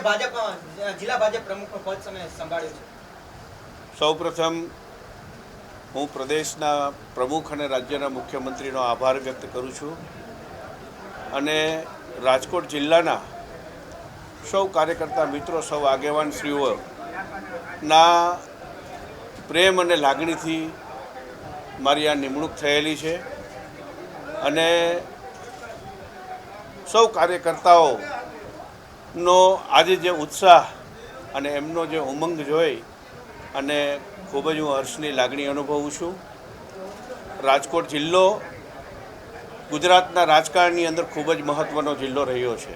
ભાજપ ભાજપ તમે છે. સૌપ્રથમ હું પ્રદેશના પ્રમુખ અને રાજ્યના મુખ્યમંત્રીનો આભાર વ્યક્ત કરું છું અને રાજકોટ જિલ્લાના સૌ કાર્યકર્તા મિત્રો, સૌ આગેવાન શ્રીઓ ના પ્રેમ અને લાગણીથી મારી આ નિમણૂક થયેલી છે અને સૌ કાર્યકર્તાઓનો આજે જે ઉત્સાહ અને એમનો જે ઉમંગ જોઈ અને ખૂબ જ હું હર્ષની લાગણી અનુભવું છું. રાજકોટ જિલ્લો ગુજરાતના રાજકારણની અંદર ખૂબ જ મહત્ત્વનો જિલ્લો રહ્યો છે.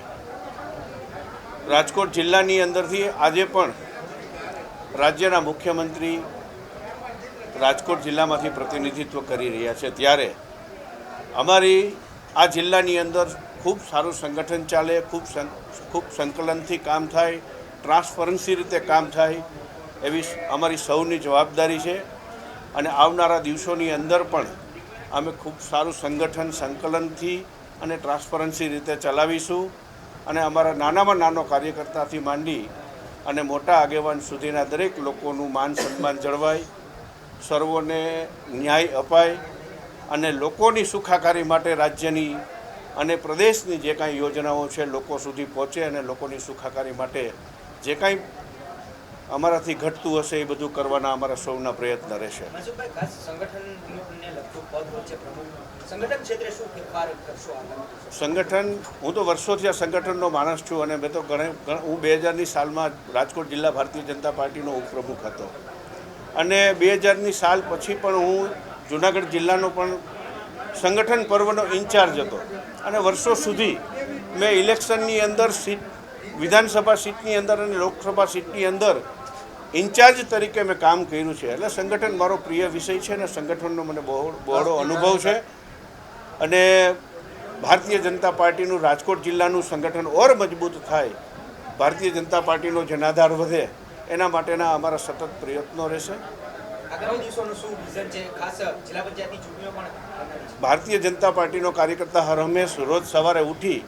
રાજકોટ જિલ્લાની અંદરથી આજે પણ રાજ્યના મુખ્યમંત્રી રાજકોટ જિલ્લામાંથી પ્રતિનિધિત્વ કરી રહ્યા છે. ત્યારે અમારી આ જિલ્લાની અંદર ખૂબ સારું સંગઠન ચાલે, ખૂબ ખૂબ સંકલનથી કામ થાય, ટ્રાન્સપરન્સી રીતે કામ થાય, એવી અમારી સૌની જવાબદારી છે. અને આવનારા દિવસોની અંદર પણ અમે ખૂબ સારું સંગઠન, સંકલનથી અને ટ્રાન્સપરન્સી રીતે ચલાવીશું. અને અમારા નાનામાં નાનો કાર્યકર્તાથી માંડી અને મોટા આગેવાન સુધીના દરેક લોકોનું માન સન્માન જળવાય, સર્વોને ન્યાય અપાય અને લોકોની સુખાકારી માટે રાજ્યની અને પ્રદેશની જે કાંઈ યોજનાઓ છે લોકો સુધી પહોંચે અને લોકોની સુખાકારી માટે જે કાંઈ અમારાથી ઘટતું હશે એ બધું કરવાના અમારા સૌના પ્રયત્ન રહેશે. સંગઠન હું તો વર્ષોથી આ સંગઠનનો માણસ છું અને મેં તો ઘણે હું બે હજારની સાલમાં રાજકોટ જિલ્લા ભારતીય જનતા પાર્ટીનો ઉપપ્રમુખ હતો. અને બે હજારની સાલ પછી પણ હું જુનાગઢ જિલ્લાનો પણ સંગઠન પર્વનો ઇન્ચાર્જ હતો. અને વર્ષો સુધી મેં ઇલેક્શનની અંદર સીટ, વિધાનસભા સીટની અંદર અને લોકસભા સીટની અંદર ઇન્ચાર્જ તરીકે મેં કામ કર્યું છે. એટલે સંગઠન મારો પ્રિય વિષય છે અને સંગઠનનો મને બહુ, બહોળો અનુભવ છે. અને ભારતીય જનતા પાર્ટીનું રાજકોટ જિલ્લાનું સંગઠન ઓર મજબૂત થાય, ભારતીય જનતા પાર્ટીનો જનાધાર વધે, એના માટેના અમારા સતત પ્રયત્નો રહેશે. ભારતીય જનતા પાર્ટીનો કાર્યકર્તા હર હંમેશ રોજ સવારે ઉઠી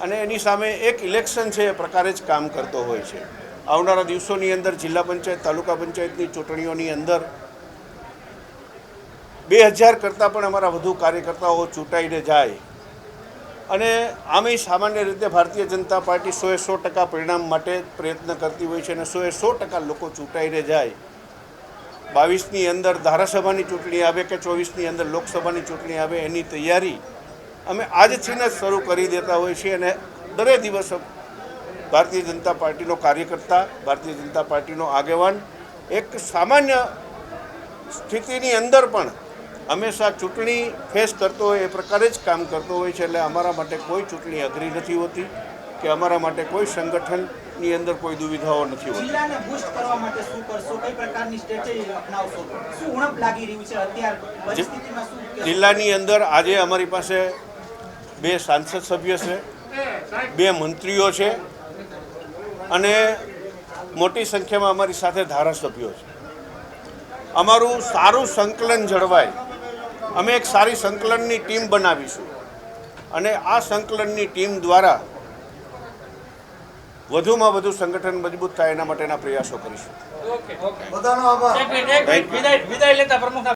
અને એની સામે એક ઇલેક્શન છે એ પ્રકારે જ કામ કરતો હોય છે. આવનારા દિવસોની અંદર જિલ્લા પંચાયત, તાલુકા પંચાયતની ચૂંટણીઓની અંદર બે હજાર કરતાં પણ અમારા વધુ કાર્યકર્તાઓ ચૂંટાઈને જાય. અને આમે સામાન્ય રીતે ભારતીય જનતા પાર્ટી સોએ સો ટકા પરિણામ માટે પ્રયત્ન કરતી હોય છે અને સોએ સો ટકા લોકો ચૂંટાઈને જાય. બાવીસની અંદર ધારાસભાની ચૂંટણી આવે કે ચોવીસની અંદર લોકસભાની ચૂંટણી આવે એની તૈયારી અમે આજથી જ શરૂ કરી દેતા હોઈએ છીએ અને દરેક દિવસ ભારતીય જનતા પાર્ટીનો કાર્યકર્તા, ભારતીય જનતા પાર્ટીનો આગેવાન એક સામાન્ય સ્થિતિની અંદર પણ હંમેશા ચૂંટણી ફેસ કરતો હોય એ પ્રકારે જ કામ કરતો હોય છે એટલે અમારા માટે કોઈ ચૂંટણી અઘરી નથી હોતી કે અમારા માટે કોઈ સંગઠનની અંદર કોઈ દુવિધાઓ નથી હોતી. જિલ્લાને અંદર આજે અમારી પાસે બે સાંસદ સભ્ય છે, બે મંત્રીઓ છે અને મોટી સંખ્યામાં અમારી સાથે ધારાસભ્યો છે. અમારું સારું સંકલન જળવાય. અમે એક સારી સંકલનની ટીમ બનાવીશું. અને આ સંકલનની ટીમ દ્વારા વધુમાં વધુ સંગઠન મજબૂત થાય એના માટેના પ્રયાસો કરીશું. બધાનો આભાર. વિદાય લેતા પ્રમુખ